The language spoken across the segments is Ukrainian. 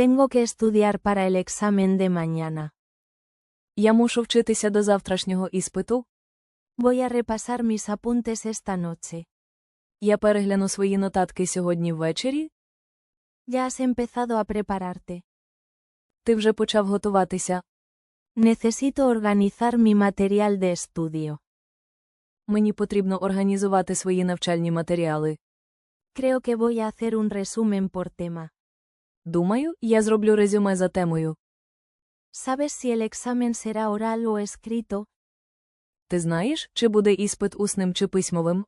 Tengo que estudiar para el examen de mañana. Я мушу вчитися до завтрашнього іспиту. Voy a repasar mis apuntes esta noche. Я перегляну свої нотатки сьогодні ввечері. Ya has empezado a prepararte. Ти вже почав готуватися. Necesito organizar mi material de estudio. Мені потрібно організувати свої навчальні матеріали. Creo que voy a hacer un resumen por tema. Думаю, я зроблю резюме за темою. ¿Sabes si el examen será oral o escrito? Ти знаєш, чи буде іспит усним чи письмовим?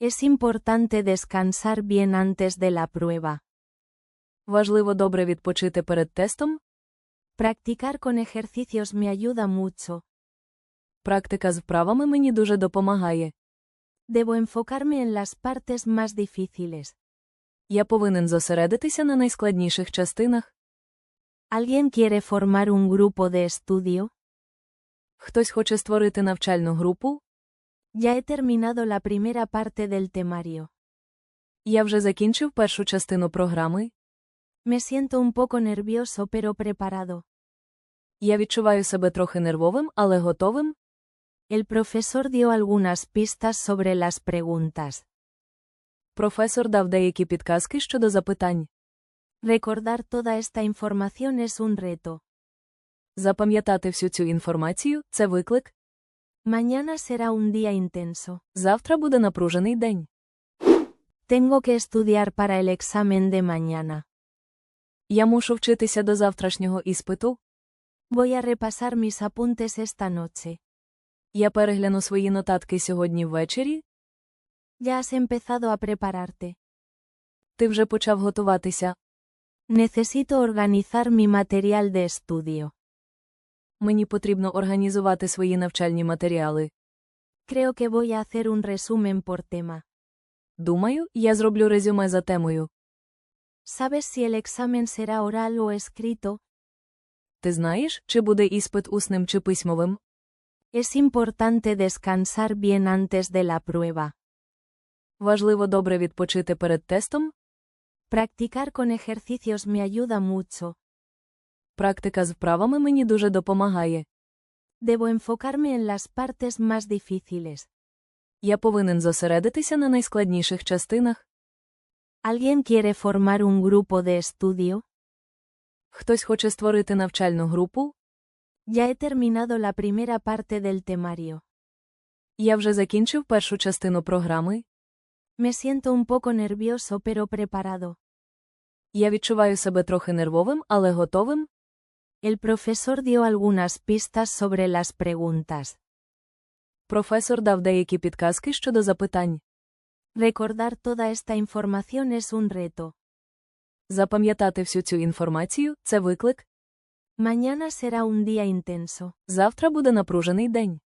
Es importante descansar bien antes de la prueba. Важливо добре відпочити перед тестом. Practicar con ejercicios me ayuda mucho. Практика з вправами мені дуже допомагає. Debo enfocarme en las partes más difíciles. Я повинен зосередитися на найскладніших частинах. ¿Alguien quiere formar un grupo de estudio? Хтось хоче створити навчальну групу. Ya he terminado la primera parte del temario. Я вже закінчив першу частину програми. Me siento un poco nervioso pero preparado. Я відчуваю себе трохи нервовим, але готовим. El profesor dio algunas pistas sobre las preguntas. Професор дав деякі підказки щодо запитань. Recordar toda esta información es un reto. Запам'ятати всю цю інформацію це виклик. Mañana será un día intenso. Завтра буде напружений день. Tengo que estudiar para el examen de mañana. Я мушу вчитися до завтрашнього іспиту. Voy a repasar mis apuntes esta noche. Я перегляну свої нотатки сьогодні ввечері. Ya has empezado a prepararte. Ти вже почав готуватися. Necesito organizar mi material de estudio. Мені потрібно організувати свої навчальні матеріали. Creo que voy a hacer un resumen por tema. Думаю, я зроблю резюме за темою. ¿Sabes si el examen será oral o escrito? Ти знаєш, чи буде іспит усним чи письмовим? Es importante descansar bien antes de la prueba. Важливо добре відпочити перед тестом. Practicar con ejercicios me ayuda mucho. Практика з вправами мені дуже допомагає. Debo enfocarme en las partes más difíciles. Я повинен зосередитися на найскладніших частинах. ¿Alguien quiere formar un grupo de estudio? Хтось хоче створити навчальну групу. Ya he terminado la primera parte del temario. Я вже закінчив першу частину програми. Me siento un poco nervioso pero preparado. Я відчуваю себе трохи нервовим, але готовим. El profesor dio algunas pistas sobre las preguntas. Професор дав деякі підказки щодо запитань. Recordar toda esta información es un reto. Запам'ятати всю цю інформацію це виклик. Mañana será un día intenso. Завтра буде напружений день.